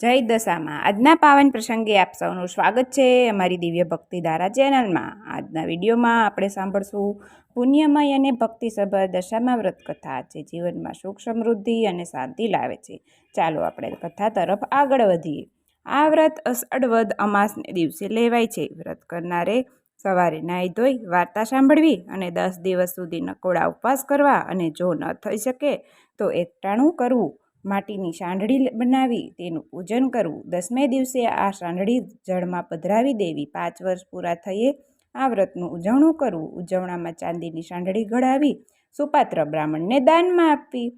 જય દશામાં. આજના પાવન પ્રસંગે આપ સૌનું સ્વાગત છે અમારી દિવ્ય ભક્તિ ધારા ચેનલમાં. આજના વિડીયોમાં આપણે સાંભળશું પુણ્યમય અને ભક્તિસભર દશામાં વ્રત કથા જે જીવનમાં સુખ સમૃદ્ધિ અને શાંતિ લાવે છે. ચાલો આપણે કથા તરફ આગળ વધીએ. આ વ્રત અષાઢવદ અમાસને દિવસે લેવાય છે. વ્રત કરનારે સવારે નાહી ધોઈ વાર્તા સાંભળવી અને દસ દિવસ સુધી નકોડા ઉપવાસ કરવા અને જો ન થઈ શકે તો એકટાણું કરવું. માટીની સાંઢળી બનાવી તેનું પૂજન કરવું. દસમે દિવસે આ સાંઢળી જળમાં પધરાવી દેવી. પાંચ વર્ષ પૂરા થઈએ આ વ્રતનું ઉજવણું કરવું. ઉજવણામાં ચાંદીની સાંઢળી ઘડાવી સુપાત્ર બ્રાહ્મણને દાનમાં આપવી.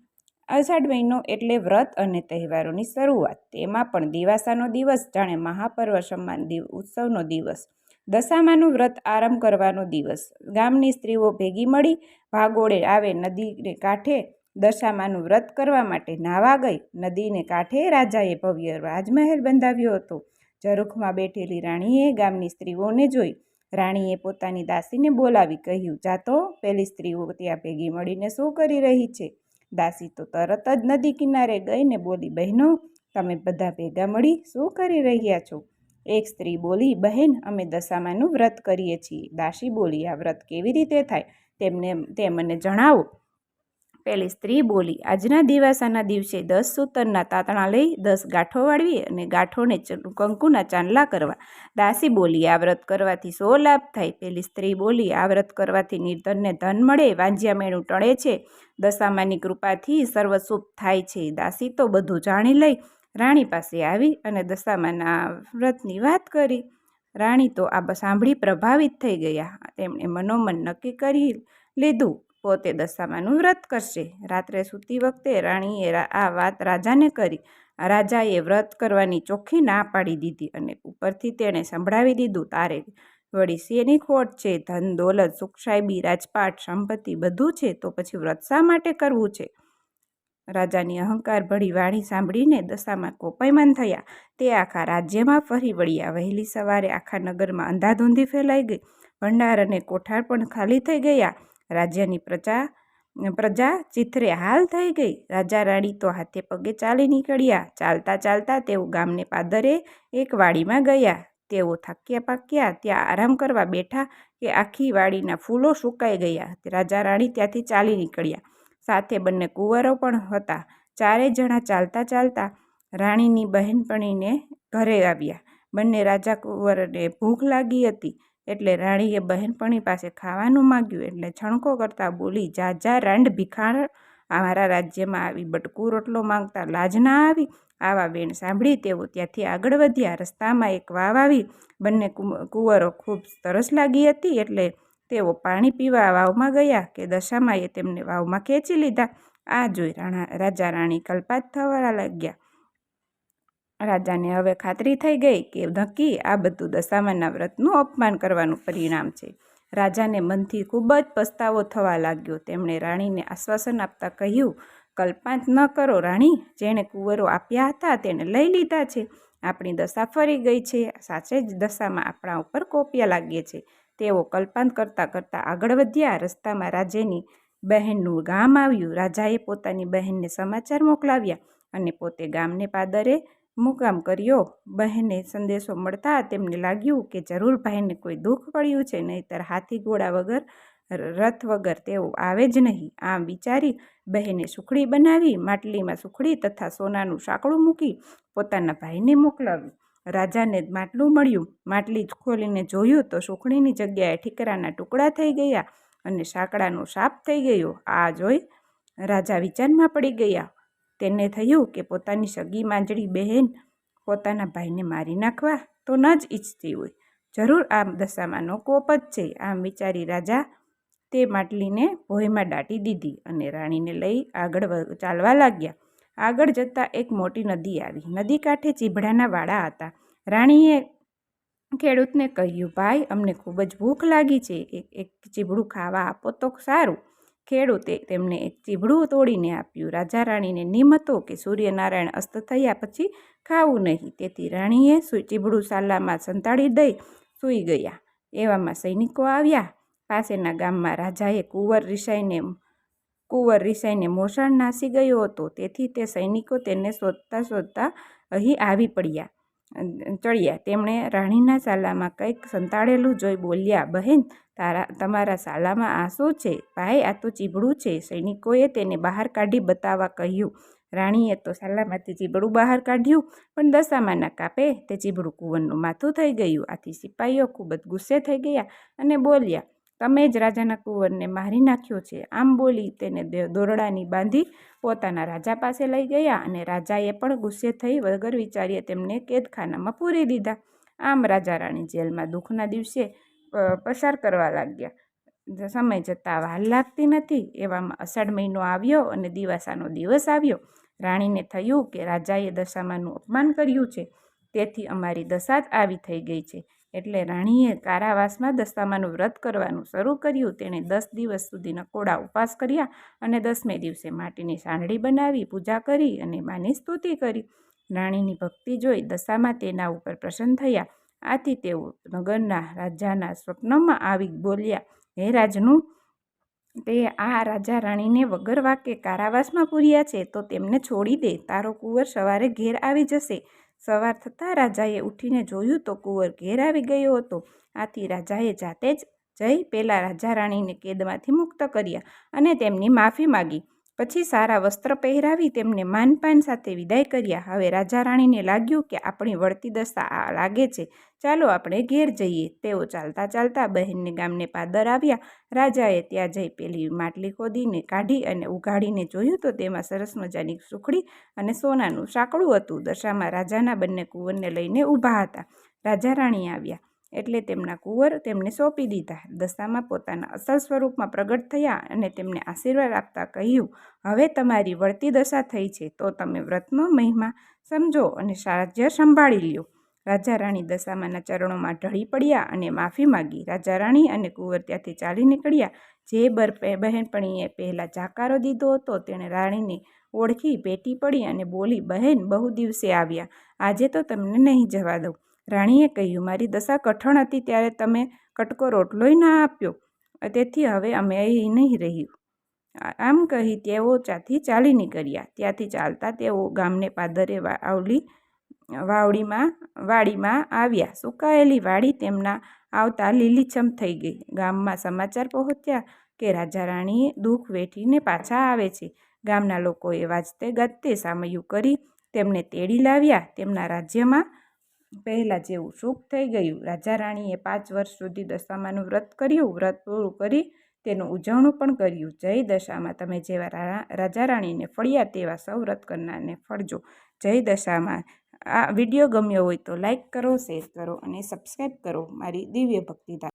અષાઢ મહિનો એટલે વ્રત અને તહેવારોની શરૂઆત. તેમાં પણ દિવાસાનો દિવસ જાણે મહાપર્વ સમાન દિવ, ઉત્સવનો દિવસ. દશામાનું વ્રત આરંભ કરવાનો દિવસ. ગામની સ્ત્રીઓ ભેગી મળી ભાગોળે આવે, નદીને કાંઠે દશામાનું વ્રત કરવા માટે નાવા ગઈ. નદીને કાંઠે રાજાએ ભવ્ય રાજમહેલ બંધાવ્યો હતો. ઝરૂખમાં બેઠેલી રાણીએ ગામની સ્ત્રીઓને જોઈ. રાણીએ પોતાની દાસીને બોલાવી કહ્યું જાતો પેલી સ્ત્રીઓ ત્યાં ભેગી મળીને શું કરી રહી છે? દાસી તો તરત જ નદી કિનારે ગઈને બોલી, બહેનો, તમે બધા ભેગા મળી શું કરી રહ્યા છો? એક સ્ત્રી બોલી, બહેન, અમે દશામાનું વ્રત કરીએ છીએ. દાસી બોલી, આ વ્રત કેવી રીતે થાય? તેમને, તે મને જણાવો. પેલી સ્ત્રી બોલી, આજના દિવાસાના દિવસે દસ સૂતરના તાતણા લઈ દસ ગાંઠો વાળવી અને ગાંઠોને કંકુના ચાંદલા કરવા. દાસી બોલી, આ વ્રત કરવાથી સો લાભ થાય. પેલી સ્ત્રી બોલી, આ વ્રત કરવાથી નિર્ધનને ધન મળે, વાંજ્યા મેળું ટળે છે, દશામાની કૃપાથી સર્વ થાય છે. દાસી તો બધું જાણી લઈ રાણી પાસે આવી અને દશામાના વ્રતની વાત કરી. રાણી તો આ સાંભળી પ્રભાવિત થઈ ગયા. તેમણે મનોમન નક્કી કરી લીધું. પોતે દશામાનું વ્રત કરશે. રાત્રે સૂતી વખતે રાણીએ આ વાત રાજાને કરી. રાજાએ વ્રત કરવાની ચોખ્ખી ના પાડી દીધી અને ઉપરથી તેણે સંભળાવી દીધું, તારે વળી શેની ખોટ છે? ધન, દોલત સુખસાહેબી રાજપાટ, સંપત્તિ બધું છે, તો પછી વ્રત શા માટે કરવું છે? રાજાની અહંકાર ભળી વાણી સાંભળીને દશામાં કોપાયમાન થયા. તે આખા રાજ્યમાં ફરી વળ્યા વહેલી સવારે આખા નગરમાં અંધાધૂંધી ફેલાઈ ગઈ. ભંડાર અને કોઠાર પણ ખાલી થઈ ગયા. રાજ્યની પ્રજા પ્રજા ચિત્રે હાલ થઈ ગઈ. રાજા રાણી તો હાથે પગે ચાલી નીકળ્યા. ચાલતા ચાલતા તેઓ ગામને પાદરે એક વાડીમાં ગયા. તેઓ થાક્યા પાક્યા. ત્યાં આરામ કરવા બેઠા કે આખી વાડીના ફૂલો સુકાઈ ગયા. રાજા રાણી ત્યાંથી ચાલી નીકળ્યા. સાથે બંને કુંવરો પણ હતા. ચારે જણા ચાલતા ચાલતા રાણીની બહેનપણીને ઘરે આવ્યા. બંને રાજા કુંવરને ભૂખ લાગી હતી. એટલે રાણીએ બહેનપણી પાસે ખાવાનું માગ્યું એટલે છણકો કરતાં બોલી, જા જા, રાંડ ભિખાણ અમારા રાજ્યમાં આવી, બટકું રોટલો માંગતા લાજ ના આવી. આવા બેન સાંભળી તેઓ ત્યાંથી આગળ વધ્યા. રસ્તામાં એક વાવ આવી. બંને કુંવરો ખૂબ તરસ લાગી હતી એટલે તેઓ પાણી પીવા વાવમાં ગયા કે દશામાએ તેમને વાવમાં ખેંચી લીધા. આ જોઈ રાણા, રાજા રાણી કલ્પાત થવા લાગ્યા. રાજાને હવે ખાતરી થઈ ગઈ કે નક્કી આ બધું દશામાના વ્રતનું અપમાન કરવાનું પરિણામ છે. રાજાને મનથી ખૂબ જ પસ્તાવો થવા લાગ્યો. તેમણે રાણીને આશ્વાસન આપતા કહ્યું, કલ્પાંત ન કરો રાણી, જેણે કુંવરો આપ્યા હતા તેણે લઈ લીધા છે. આપણી દશા ફરી ગઈ છે. સાચે જ દશામાં આપણા ઉપર કોપિયા લાગીએ છે. તેઓ કલ્પાંત કરતાં કરતાં આગળ વધ્યા. રસ્તામાં રાજેની બહેનનું ગામ આવ્યું. રાજાએ પોતાની બહેનને સમાચાર મોકલાવ્યા અને પોતે ગામને પાદરે મુકામ કર્યો. બહેને સંદેશો મળતા તેમને લાગ્યું કે જરૂર ભાઈને કોઈ દુઃખ પડ્યું છે, નહીંતર હાથી ઘોડા વગર રથ વગર તેઓ આવે જ નહીં. આમ વિચારી બહેને સુખડી બનાવી, માટલીમાં સુખડી તથા સોનાનું સાંકળું મૂકી પોતાના ભાઈને મોકલાવ્યું. રાજાને માટલું મળ્યું. માટલી ખોલીને જોયું તો સુખડીની જગ્યાએ ઠીકરાના ટુકડા થઈ ગયા અને સાંકડાનો સાપ થઈ ગયો. આ જોઈ રાજા વિચારમાં પડી ગયા. તેને થયું કે પોતાની સગી માંજડી બહેન પોતાના ભાઈને મારી નાખવા તો ન જ ઈચ્છતી હોય. જરૂર આ દશામાંનો કોપ જ છે. આમ વિચારી રાજા તે માટલીને ભોયમાં દાટી દીધી અને રાણીને લઈ આગળ ચાલવા લાગ્યા. આગળ જતાં એક મોટી નદી આવી. નદી કાંઠે ચીભડાના વાડા હતા. રાણીએ ખેડૂતને કહ્યું, ભાઈ, અમને ખૂબ જ ભૂખ લાગી છે. એક ચીભડું ખાવા આપો તો સારું. ખેડૂતે તેમને એક ચીભડું તોડીને આપ્યું. રાજા રાણીને નિમ હતો કે સૂર્યનારાયણ અસ્ત થયા પછી ખાવું નહીં. તેથી રાણીએ ચીભડું સાલામાં સંતાડી દઈ સૂઈ ગયા. એવામાં સૈનિકો આવ્યા. પાસેના ગામમાં રાજાએ કુંવર રિસાઈને કુંવર રિસાઈને મોસાળ નાસી ગયો હતો. તેથી તે સૈનિકો તેને શોધતા શોધતા અહીં આવી પડ્યા ચડ્યા. તેમણે રાણીના સાલામાં કંઈક સંતાડેલું જોઈ બોલ્યા, બહેન તારા, તમારા સાલામાં આ શું છે? ભાઈ, આ તો ચીબડું છે. સૈનિકોએ તેને બહાર કાઢી બતાવવા કહ્યું. રાણીએ તો સાલામાંથી ચીબડું બહાર કાઢ્યું, પણ દશામાના કાપે. તે ચીબડું કુંવરનું માથું થઈ ગયું. આથી સિપાહીઓ ખૂબ જ ગુસ્સે થઈ ગયા અને બોલ્યા, તમે જ રાજાના કુંવરને મારી નાખ્યો છે. આમ બોલી તેને દોરડાની બાંધી પોતાના રાજા પાસે લઈ ગયા અને રાજાએ પણ ગુસ્સે થઈ વગર વિચારીએ તેમને કેદખાનામાં પૂરી દીધા. આમ રાજા રાણી જેલમાં દુઃખના દિવસે પસાર કરવા લાગ્યા. સમય જતાં વાર લાગતી નથી, એવામાં અષાઢ મહિનો આવ્યો અને દિવાસાનો દિવસ આવ્યો. રાણીને થયું કે રાજાએ દશામાનું અપમાન કર્યું છે. તેથી અમારી દશા જ આવી થઈ ગઈ છે. એટલે રાણીએ કારાવાસમાં દસ્તામાનું વ્રત કરવાનું શરૂ કર્યું. તેણે દસ દિવસ સુધી નકોડા ઉપવાસ કર્યા અને દસમે દિવસે માટીની સાંડળી બનાવી, પૂજા કરી અને માની સ્તુતિ કરી. રાણીની ભક્તિ જોઈ દશામાં તેના ઉપર પ્રસન્ન થયા. આથી તેઓ નગરના રાજાના સ્વપ્નમાં આવી બોલ્યા, હે રાજનું, તે આ રાજા રાણીને વગર વાકે કારાવાસમાં પૂર્યા છે, તો તેમને છોડી દે, તારો કુંવર સવારે ઘેર આવી જશે. સવાર થતાં રાજાએ ઉઠીને જોયું તો કુંવર ઘેર આવી ગયો હતો. આથી રાજાએ જાતે જ જઈ પહેલાં રાજા રાણીને કેદમાંથી મુક્ત કર્યા અને તેમની માફી માગી. પછી સારા વસ્ત્ર પહેરાવી તેમને માનપાન સાથે વિદાય કર્યા. હવે રાજા રાણીને લાગ્યું કે આપણી વળતી દશા આ લાગે છે. ચાલો આપણે ઘેર જઈએ. તેઓ ચાલતા ચાલતા બહેનને ગામને પાદર આવ્યા. રાજાએ ત્યાં જઈ પેલી માટલી ખોદીને કાઢી અને ઉઘાડીને જોયું તો તેમાં સરસ મજાની સુખડી અને સોનાનું સાંકળું હતું. દશામાં રાજાના બંને કુંવરને લઈને ઊભા હતા. રાજા રાણી આવ્યા. એટલે તેમના કુંવર તેમને સોંપી દીધા. દશામાં પોતાના અસલ સ્વરૂપમાં પ્રગટ થયા અને તેમને આશીર્વાદ આપતા કહ્યું, હવે તમારી વળતી દશા થઈ છે, તો તમે વ્રતનો મહિમા સમજો અને રાજ્ય સંભાળી લ્યો. રાજા રાણી દશામાના ચરણોમાં ઢળી પડ્યા અને માફી માગી. રાજા રાણી અને કુંવર ત્યાંથી ચાલી નીકળ્યા. જે બર બહેનપણીએ પહેલાં જાકારો દીધો હતો, તેણે રાણીને ઓળખી પેટી પડી અને બોલી, બહેન, બહુ દિવસે આવ્યા. આજે તો તમને નહીં જવા દઉં. રાણીએ કહ્યું, મારી દશા કઠણ હતી ત્યારે તમે કટકો રોટલોય ના આપ્યો. તેથી હવે અમે અહીં નહીં રહ્યું. આમ કહી તેઓ ત્યાંથી ચાલી નીકળ્યા. ત્યાંથી ચાલતા તેઓ ગામને પાદરે આવલી વાવડીમાં વાડીમાં આવ્યા. સુકાયેલી વાડી તેમના આવતા લીલીછમ થઈ ગઈ. ગામમાં સમાચાર પહોંચ્યા કે રાજા રાણીએ દુઃખ વેઠીને પાછા આવે છે. ગામના લોકોએ વાજતે ગાજતે સામયું કરી તેમને તેડી લાવ્યા. તેમના રાજ્યમાં પહેલાં જેવું સુખ થઈ ગયું. રાજા રાણીએ પાંચ વર્ષ સુધી દશામાનું વ્રત કર્યું. વ્રત પૂરું કરી તેનું ઉજવણું પણ કર્યું. જય દશામાં તમે જેવા રાજા રાણીને ફળ્યા તેવા સૌ વ્રત કરનારને ફળજો. જય દશામાં. આ વીડિયો ગમ્યો હોય તો લાઈક કરો, શેર કરો અને સબસ્ક્રાઈબ કરો. મારી દિવ્ય ભક્તિધારા